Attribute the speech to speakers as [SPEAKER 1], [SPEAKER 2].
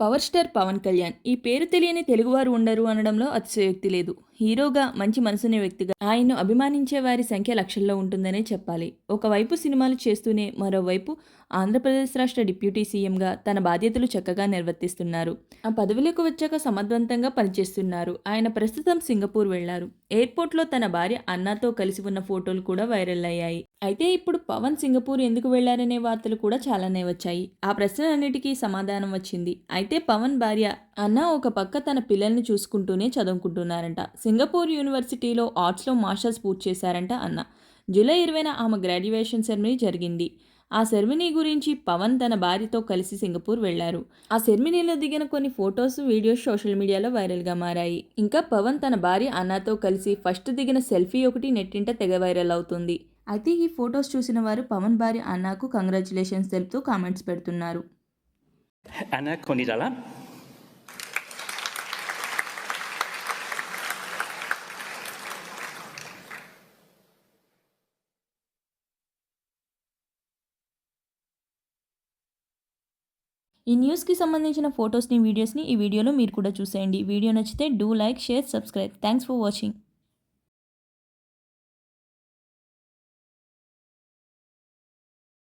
[SPEAKER 1] Power star Pawan Kalyan. ఈ పేరు తెలియని తెలుగువారు ఉండరు అనడంలో అతిశయోక్తి లేదు. హీరోగా మంచి మనసునే వ్యక్తిగా ఆయన్ను అభిమానించే వారి సంఖ్య లక్షల్లో ఉంటుందనే చెప్పాలి. ఒకవైపు సినిమాలు చేస్తూనే మరోవైపు ఆంధ్రప్రదేశ్ రాష్ట్ర డిప్యూటీ సీఎంగా తన బాధ్యతలు చక్కగా నిర్వర్తిస్తున్నారు. ఆ పదవిలోకి వచ్చాక సమర్థవంతంగా పనిచేస్తున్నారు. ఆయన ప్రస్తుతం సింగపూర్ వెళ్ళారు. ఎయిర్పోర్ట్లో తన భార్య అన్నాతో కలిసి ఉన్న ఫోటోలు కూడా వైరల్ అయ్యాయి. అయితే ఇప్పుడు పవన్ సింగపూర్ ఎందుకు వెళ్ళారనే వార్తలు కూడా చాలానే వచ్చాయి. ఆ ప్రశ్నలన్నిటికీ సమాధానం వచ్చింది. అయితే పవన్ భార్య అన్న ఒక పక్క తన పిల్లల్ని చూసుకుంటూనే చదువుకుంటున్నారంట. సింగపూర్ యూనివర్సిటీలో ఆర్ట్స్లో మాస్టర్స్ పూర్తి చేశారంట అన్న. జూలై ఇరవైన ఆమె గ్రాడ్యుయేషన్ సెరమనీ జరిగింది. ఆ సెరమనీ గురించి పవన్ తన భార్యతో కలిసి సింగపూర్ వెళ్ళారు ఆ సెరమనీలో దిగిన కొన్ని ఫొటోస్ వీడియోస్ సోషల్ మీడియాలో వైరల్గా మారాయి. ఇంకా పవన్ తన భార్య అన్నతో కలిసి ఫస్ట్ దిగిన సెల్ఫీ ఒకటి నెట్టింట తెగ వైరల్ అవుతుంది. అయితే ఈ ఫొటోస్ చూసిన వారు పవన్ భార్య అన్నకు కంగ్రాచులేషన్స్ తెలుపుతూ కామెంట్స్ పెడుతున్నారు.
[SPEAKER 2] అన్న kau
[SPEAKER 1] ఈ న్యూస్కి సంబంధించిన ఫొటోస్ని వీడియోస్ని ఈ వీడియోలో మీరు కూడా చూసేయండి. వీడియో నచ్చితే do like share subscribe. Thanks for watching.